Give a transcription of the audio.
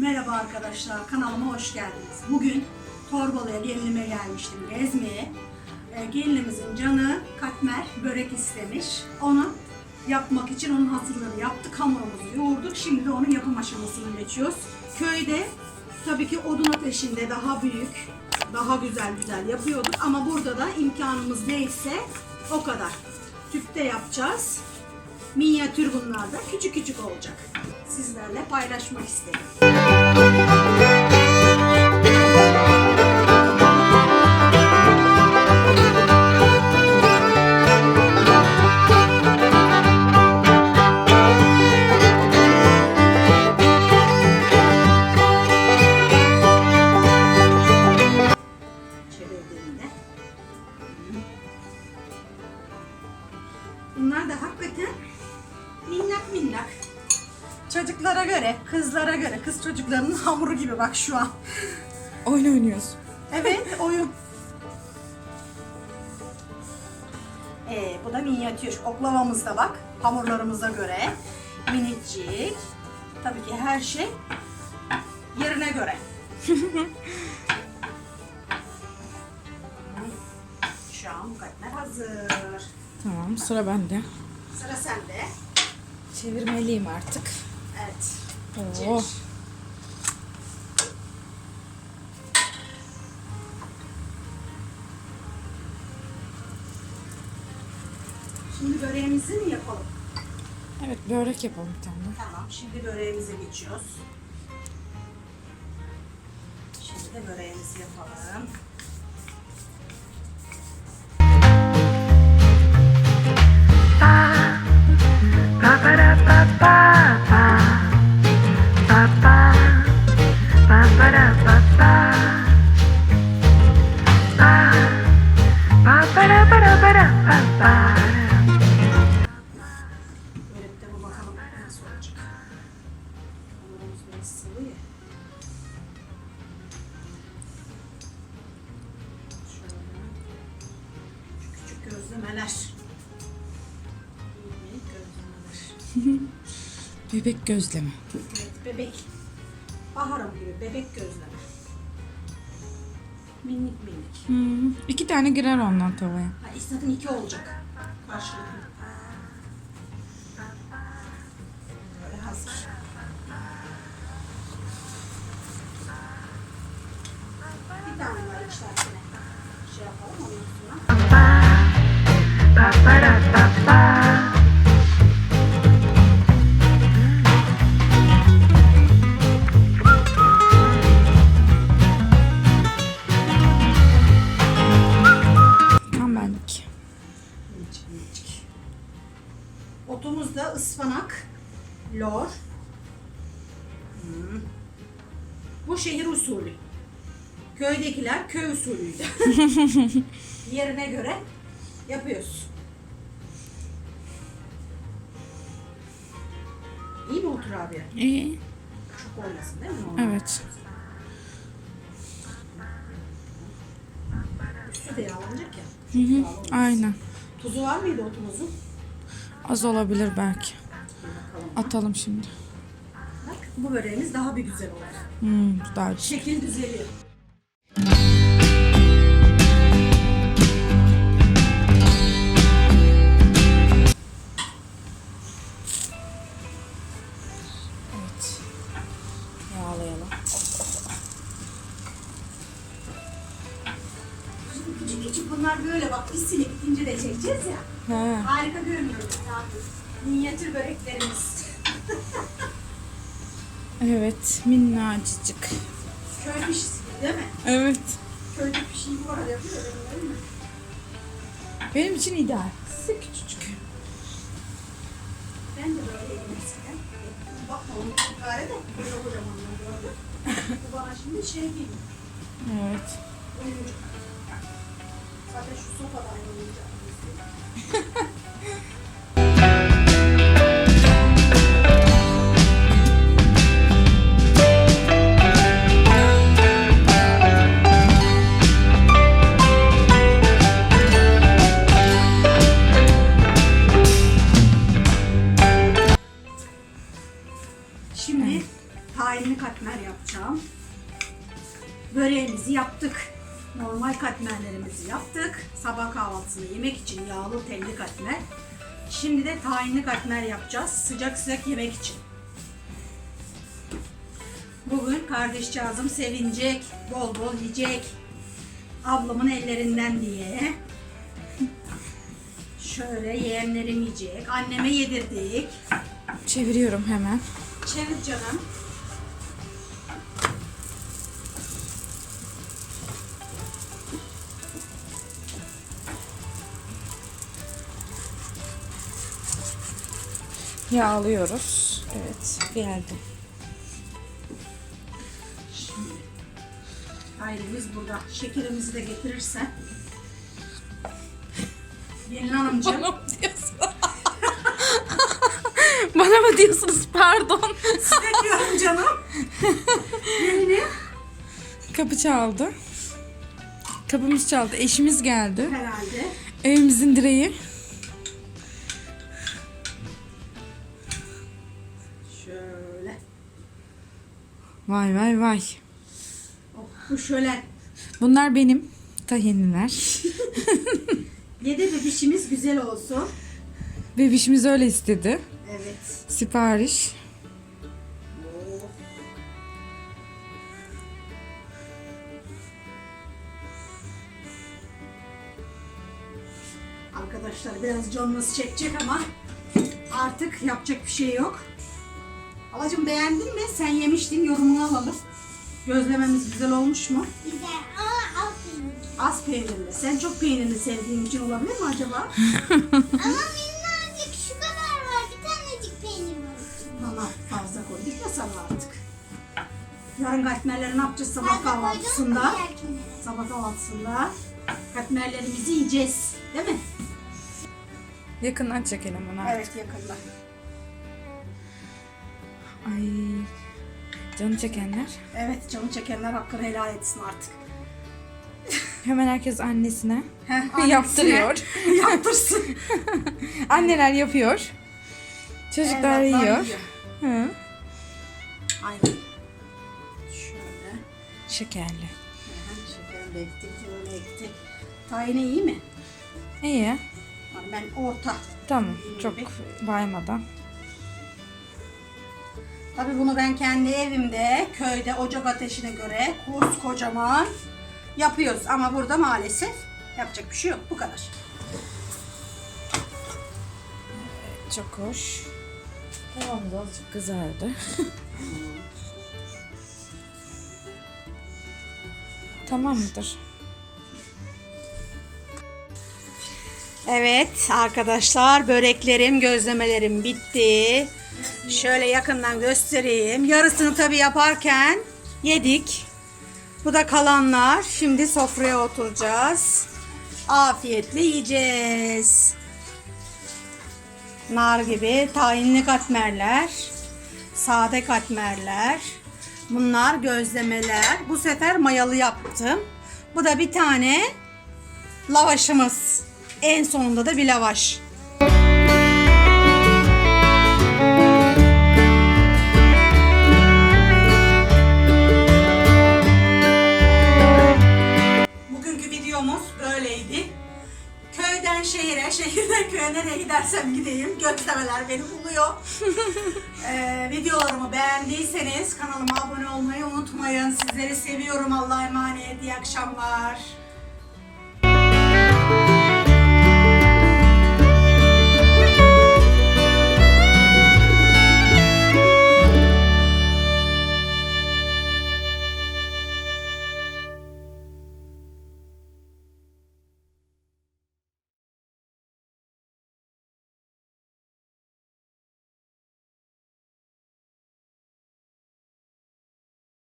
Merhaba arkadaşlar, kanalıma hoş geldiniz. Bugün Torbalı'ya gelinime gelmiştim gezmeye. Ee, gelinimizin canı katmer börek istemiş. Onu yapmak için onun hazırlığını yaptık, hamurumuzu yoğurduk. Şimdi de onun yapım aşamasını geçiyoruz. Köyde tabii ki odun ateşinde daha büyük, daha güzel güzel yapıyorduk. Ama burada da imkanımız neyse o kadar. Tüpte yapacağız. Minyatür bunlar da küçük küçük olacak. Sizlerle paylaşmak istedim. Bunlar da hakikaten minnak minnak. Çocuklara göre, kızlara göre, kız çocuklarının hamuru gibi bak şu an. Oyun oynuyoruz. Evet, oyun. Ee, bu da minyatür. Oklavamız da bak, hamurlarımıza göre. Minicik. Tabii ki her şey yerine göre. Şu an katmer hazır. Tamam sıra bende. Sıra sende. Çevirmeliyim artık. Evet. Oo. Şimdi böreğimizi mi yapalım? Evet börek yapalım bir tane. Tamam, şimdi böreğimize geçiyoruz. Şimdi de böreğimizi yapalım. Gözlemeler. Gözlemeler. Bebek gözleme. Evet, bebek. Baharım gibi bebek gözleme. Minik minik. Hmm, iki tane girer ondan tavaya. İstedin iki olacak. Karşılıklı. Şehir usulü. Köydekiler köy usulüydü. Yerine göre yapıyoruz. İyi mi otur abi? İyi. Çok olmasın değil mi? Evet. Üstü de yağlanacak ya. Hı hı. Aynen. Tuzu var mıydı otumuzun? Az olabilir belki. Atalım şimdi. Bu böreğimiz daha bir güzel olur. Hmm, güzel. Şekil düzeliyor. Evet. Yağlayalım. Şimdi küçük küçük bunlar böyle bak biz silip gidince de çekeceğiz ya. He. Harika görünüyor. Minyatür böreklerimiz. Evet minnacıcık. Köy pişisi değil mi? Evet. Köyde pişiyi bu arada yapıyor değil mi? Benim için ideal. Size küçücük. Ben de böyleydim eskiden. Bakma onun gare de böyle kocamanlar gördüm. Bu bana şimdi şey gibi. Evet. Oyuncak. Zaten şu sofadan oyuncak. Normal katmerlerimizi yaptık. Sabah kahvaltısını yemek için yağlı telli katmer. Şimdi de tahinli katmer yapacağız. Sıcak sıcak yemek için. Bugün kardeşcağızım sevinecek, bol bol yiyecek. Ablamın ellerinden diye. Şöyle yeğenlerim yiyecek. Anneme yedirdik. Çeviriyorum hemen. Çevir canım. Yağlıyoruz. Evet geldi. Şimdi ailemiz burada. Şekerimizi de getirirsen. Gelin hanımcığım. mı diyorsun? Bana mı diyorsunuz pardon? Size diyorum canım. Gelini. Kapı çaldı. Kapımız çaldı. Eşimiz geldi. Herhalde. Evimizin direği. Vay vay vay. Bu şöyle. Bunlar benim tahinliler. Yedi bebişimiz güzel olsun. Bebişimiz öyle istedi. Evet. Sipariş. Oh. Arkadaşlar biraz canınız çekecek ama artık yapacak bir şey yok. Alacım beğendin mi? Sen yemiştin yorumunu alalım. Gözlememiz güzel olmuş mu? Güzel ama az peynir. Az peynirli. Sen çok peynirli sevdiğin için olabilir mi acaba? Ama minnacık şu kadar var. Bir tanecik peynir var. Ama fazla koyduk ya sana artık. Yarın katmerleri ne yapacağız sabah Fazla koydun mu kahvaltısında? diğer kenara? Sabah kahvaltısında katmerlerimizi yiyeceğiz. Değil mi? Yakından çekelim bunu. Evet yakında. Ay. Canı çekenler. Evet canı çekenler hakkını helal etsin artık. Hemen herkes annesine Heh, annesine yaptırıyor. Yaptırsın. Anneler yapıyor. Çocuklar Evlatlar yiyor. Hı. Aynen. Şöyle. Şekerli. Aha, ektik, ektik. Tayini iyi mi? İyi. Ben orta. Tamam. Çok baymadan. Tabii bunu ben kendi evimde, köyde ocak ateşine göre kocaman yapıyoruz. Ama burada maalesef yapacak bir şey yok. Bu kadar. Çok hoş. Tavamız azıcık kızardı. tamam mıdır? Evet arkadaşlar böreklerim, gözlemelerim bitti. Şöyle yakından göstereyim. Yarısını tabii yaparken yedik. Bu da kalanlar. Şimdi sofraya oturacağız. Afiyetle yiyeceğiz. Nar gibi tahinli katmerler, sade katmerler. Bunlar gözlemeler. Bu sefer mayalı yaptım. Bu da bir tane lavaşımız. En sonunda da bir lavaş. Şehirden köye nereye gidersem gideyim. Gözlemeler beni buluyor. Ee, videolarımı beğendiyseniz kanalıma abone olmayı unutmayın. Sizleri seviyorum. Allah'a emanet. İyi akşamlar.